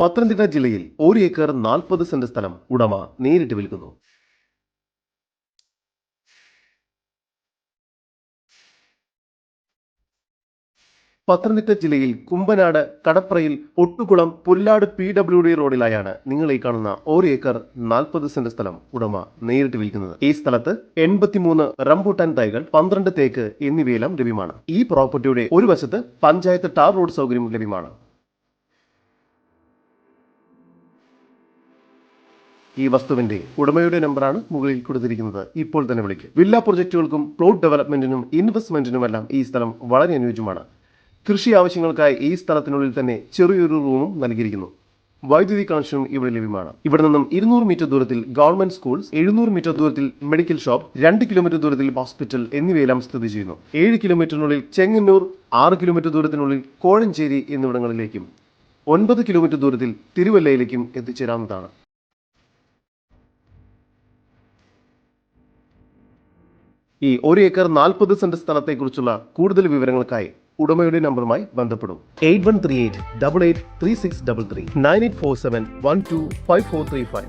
പത്തനംതിട്ട ജില്ലയിൽ ഒരു ഏക്കർ നാൽപ്പത് സെന്റ് സ്ഥലം ഉടമ നേരിട്ട് വിൽക്കുന്നു. പത്തനംതിട്ട ജില്ലയിൽ Kumbanad കടപ്രയിൽ Ottukulam Pullad P W D റോഡിലായാണ് നിങ്ങൾ ഈ കാണുന്ന ഒരു ഏക്കർ നാൽപ്പത് സെന്റ് സ്ഥലം ഉടമ നേരിട്ട് വിൽക്കുന്നത്. ഈ സ്ഥലത്ത് എൺപത്തിമൂന്ന് റംബൂട്ടാൻ തൈകൾ പന്ത്രണ്ട് തേക്ക് എന്നിവയെല്ലാം ലഭ്യമാണ്. ഈ പ്രോപ്പർട്ടിയുടെ ഒരു വശത്ത് പഞ്ചായത്ത് ടാർ റോഡ് സൗകര്യം ലഭ്യമാണ്. ഈ വസ്തുവിന്റെ ഉടമയുടെ നമ്പറാണ് മുകളിൽ കൊടുത്തിരിക്കുന്നത്. ഇപ്പോൾ തന്നെ വിളിക്കുക വില്ല പ്രൊജക്ടുകൾക്കും പ്ലോട്ട് ഡെവലപ്മെന്റിനും ഇൻവെസ്റ്റ്മെന്റിനുമെല്ലാം ഈ സ്ഥലം വളരെ അനുയോജ്യമാണ്. കൃഷി ആവശ്യങ്ങൾക്കായി ഈ സ്ഥലത്തിനുള്ളിൽ തന്നെ ചെറിയൊരു റൂമും നൽകിയിരിക്കുന്നു. വൈദ്യുതി കണക്ഷനും ഇവിടെ ലഭ്യമാണ്. ഇവിടെ നിന്നും ഇരുന്നൂറ് മീറ്റർ ദൂരത്തിൽ ഗവൺമെന്റ് സ്കൂൾസ് എഴുന്നൂറ് മീറ്റർ ദൂരത്തിൽ മെഡിക്കൽ ഷോപ്പ് രണ്ട് കിലോമീറ്റർ ദൂരത്തിൽ ഹോസ്പിറ്റൽ എന്നിവയെല്ലാം സ്ഥിതി ചെയ്യുന്നു. ഏഴ് കിലോമീറ്ററിനുള്ളിൽ ചെങ്ങന്നൂർ ആറ് കിലോമീറ്റർ ദൂരത്തിനുള്ളിൽ കോഴഞ്ചേരി എന്നിവിടങ്ങളിലേക്കും ഒൻപത് കിലോമീറ്റർ ദൂരത്തിൽ തിരുവല്ലയിലേക്കും എത്തിച്ചേരാവുന്നതാണ്. ഈ ഒരു ഏക്കർ നാൽപ്പത് സെന്റ് സ്ഥലത്തെക്കുറിച്ചുള്ള കൂടുതൽ വിവരങ്ങൾക്കായി ഉടമയുടെ നമ്പറുമായി ബന്ധപ്പെടും. Eight one three eight double eight three six double three nine eight four seven one two five four three five.